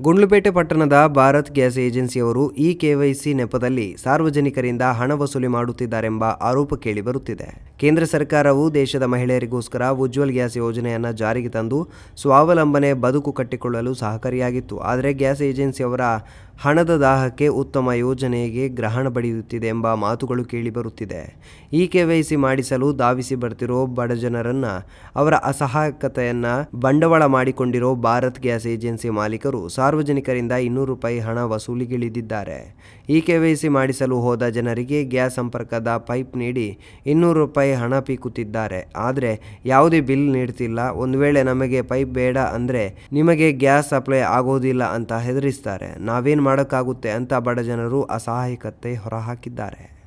ಗುಂಡ್ಲುಪೇಟೆ ಪಟ್ಟಣದ ಭಾರತ್ ಗ್ಯಾಸ್ ಏಜೆನ್ಸಿಯವರು ಈ ಕೆವೈಸಿ ನೆಪದಲ್ಲಿ ಸಾರ್ವಜನಿಕರಿಂದ ಹಣ ವಸೂಲಿ ಮಾಡುತ್ತಿದ್ದಾರೆಂಬ ಆರೋಪ ಕೇಳಿಬರುತ್ತಿದೆ ಕೇಂದ್ರ ಸರ್ಕಾರವು ದೇಶದ ಮಹಿಳೆಯರಿಗೋಸ್ಕರ ಉಜ್ವಲ್ ಗ್ಯಾಸ್ ಯೋಜನೆಯನ್ನು ಜಾರಿಗೆ ತಂದು ಸ್ವಾವಲಂಬನೆ ಬದುಕು ಕಟ್ಟಿಕೊಳ್ಳಲು ಸಹಕಾರಿಯಾಗಿತ್ತು. ಆದರೆ ಗ್ಯಾಸ್ ಏಜೆನ್ಸಿಯವರ ಹಣದ ದಾಹಕ್ಕೆ ಉತ್ತಮ ಯೋಜನೆಗೆ ಗ್ರಹಣ ಬಡಿಯುತ್ತಿದೆ ಎಂಬ ಮಾತುಗಳು ಕೇಳಿಬರುತ್ತಿದೆ. ಈ ಕೆವೈಸಿ ಮಾಡಿಸಲು ಧಾವಿಸಿ ಬರ್ತಿರೋ ಬಡಜನರನ್ನು ಅವರ ಅಸಹಾಯಕತೆಯನ್ನು ಬಂಡವಾಳ ಮಾಡಿಕೊಂಡಿರೋ ಭಾರತ್ ಗ್ಯಾಸ್ ಏಜೆನ್ಸಿ ಮಾಲೀಕರು ಸಾರ್ವಜನಿಕರಿಂದ ಇನ್ನೂರು ರೂಪಾಯಿ ಹಣ ವಸೂಲಿಗಿಳಿದಿದ್ದಾರೆ. ಈ ಕೆವೈಸಿ ಮಾಡಿಸಲು ಹೋದ ಜನರಿಗೆ ಗ್ಯಾಸ್ ಸಂಪರ್ಕದ ಪೈಪ್ ನೀಡಿ ಇನ್ನೂರು ರೂಪಾಯಿ ಹಣ ಪೀಕುತ್ತಿದ್ದಾರೆ. ಆದರೆ ಯಾವುದೇ ಬಿಲ್ ನೀಡ್ತಿಲ್ಲ. ಒಂದು ವೇಳೆ ನಮಗೆ ಪೈಪ್ ಬೇಡ ಅಂದರೆ ನಿಮಗೆ ಗ್ಯಾಸ್ ಸಪ್ಲೈ ಆಗೋದಿಲ್ಲ ಅಂತ ಹೆದರಿಸ್ತಾರೆ. ನಾವೇನು ಮಾಡೋಕ್ಕಾಗುತ್ತೆ ಅಂತ ಬಡ ಜನರು ಅಸಹಾಯಕತೆ ಹೊರಹಾಕಿದ್ದಾರೆ.